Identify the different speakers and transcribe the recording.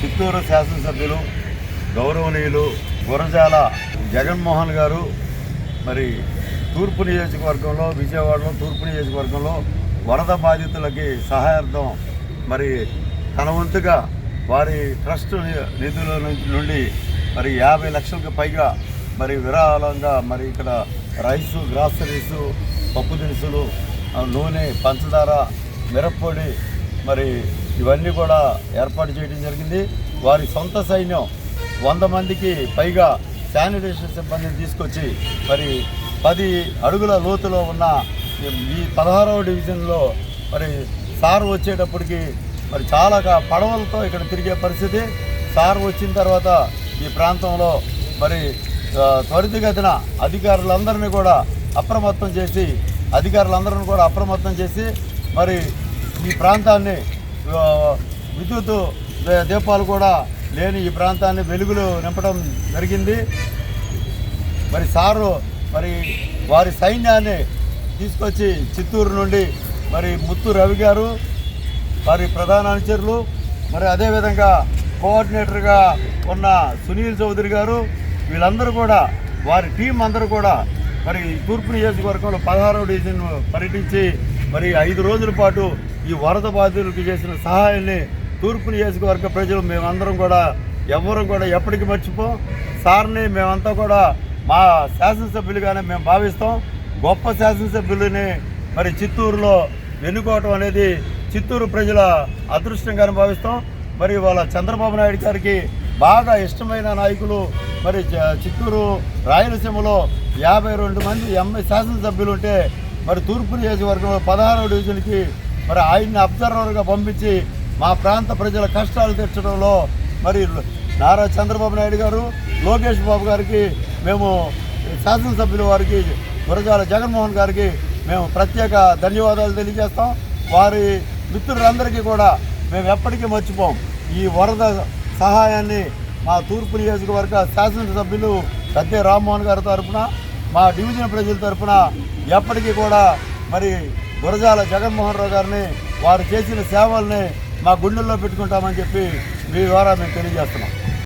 Speaker 1: చిత్తూరు శాసనసభ్యులు గౌరవనీయులు గురజాల జగన్మోహన్ గారు మరి తూర్పు నియోజకవర్గంలో విజయవాడలో తూర్పు నియోజకవర్గంలో వరద బాధితులకి సహాయార్థం మరి తన వంతుగా వారి ట్రస్ట్ నిధుల నుంచి- నుండి మరి యాభై లక్షలకు పైగా మరి విరాళంగా మరి ఇక్కడ రైసు గ్రాసరీసు పప్పు దినుసులు నూనె పంచదార మిరప్పొడి మరి ఇవన్నీ కూడా ఏర్పాటు చేయడం జరిగింది. వారి సొంత సైన్యం వంద మందికి పైగా శానిటేషన్ సిబ్బందిని తీసుకొచ్చి మరి పది అడుగుల లోతులో ఉన్న ఈ- పదహారవ డివిజన్లో మరి సార్ వచ్చేటప్పటికి మరి చాలా పడవలతో ఇక్కడ తిరిగే పరిస్థితి. సార్ వచ్చిన తర్వాత ఈ ప్రాంతంలో మరి త్వరితగతిన అధికారులందరినీ కూడా అప్రమత్తం చేసి అధికారులందరిని కూడా అప్రమత్తం చేసి మరి ఈ ప్రాంతాన్ని విద్యుత్ దీపాలు కూడా లేని ఈ ప్రాంతాన్ని వెలుగులు నింపడం జరిగింది. మరి సారు మరి వారి సైన్యాన్ని తీసుకొచ్చి చిత్తూరు నుండి మరి ముత్తు రవి గారు వారి ప్రధాన అనుచరులు మరి అదేవిధంగా కోఆర్డినేటర్గా ఉన్న సునీల్ చౌదరి గారు వీళ్ళందరూ కూడా వారి టీం అందరూ కూడా మరి తూర్పు నియోజకవర్గంలో పదహారవ డివిజన్ పర్యటించి మరి ఐదు రోజుల పాటు ఈ వరద బాధితులకు చేసిన సహాయాన్ని తూర్పు నియోజకవర్గ ప్రజలు మేమందరం కూడా ఎవ్వరం కూడా ఎప్పటికీ మర్చిపోం సార్ని మేమంతా కూడా మా శాసనసభ్యులుగానే మేము భావిస్తాం. గొప్ప శాసనసభ్యులని మరి చిత్తూరులో ఎన్నుకోవటం అనేది చిత్తూరు ప్రజల అదృష్టంగానే భావిస్తాం. మరి వాళ్ళ చంద్రబాబు నాయుడు గారికి బాగా ఇష్టమైన నాయకులు మరి చ- చిత్తూరు రాయలసీమలో యాభై రెండు మంది ఎంఐ శాసనసభ్యులు ఉంటే మరి తూర్పు నియోజకవర్గంలో పదహారో డివిజన్కి మరి ఆయన్ని అబ్జర్వర్గా పంపించి మా ప్రాంత ప్రజల కష్టాలు తీర్చడంలో మరి నారా చంద్రబాబు నాయుడు గారు లోకేష్ బాబు గారికి మేము శాసనసభ్యుల వారికి గురజాల జగన్మోహన్ గారికి మేము ప్రత్యేక ధన్యవాదాలు తెలియజేస్తాం. వారి మిత్రులందరికీ కూడా మేము ఎప్పటికీ మర్చిపోం. ఈ వరద సహాయాన్ని మా తూర్పు నియోజకవర్గ శాసనసభ్యులు సత్య రామ్మోహన్ గారి తరఫున మా డివిజన్ ప్రజల తరఫున ఎప్పటికీ కూడా మరి గురజాల జగన్మోహన్ రావు గారిని వారు చేసిన సేవల్ని మా గుండెల్లో పెట్టుకుంటామని చెప్పి మీ ద్వారా మేము తెలియజేస్తున్నాం.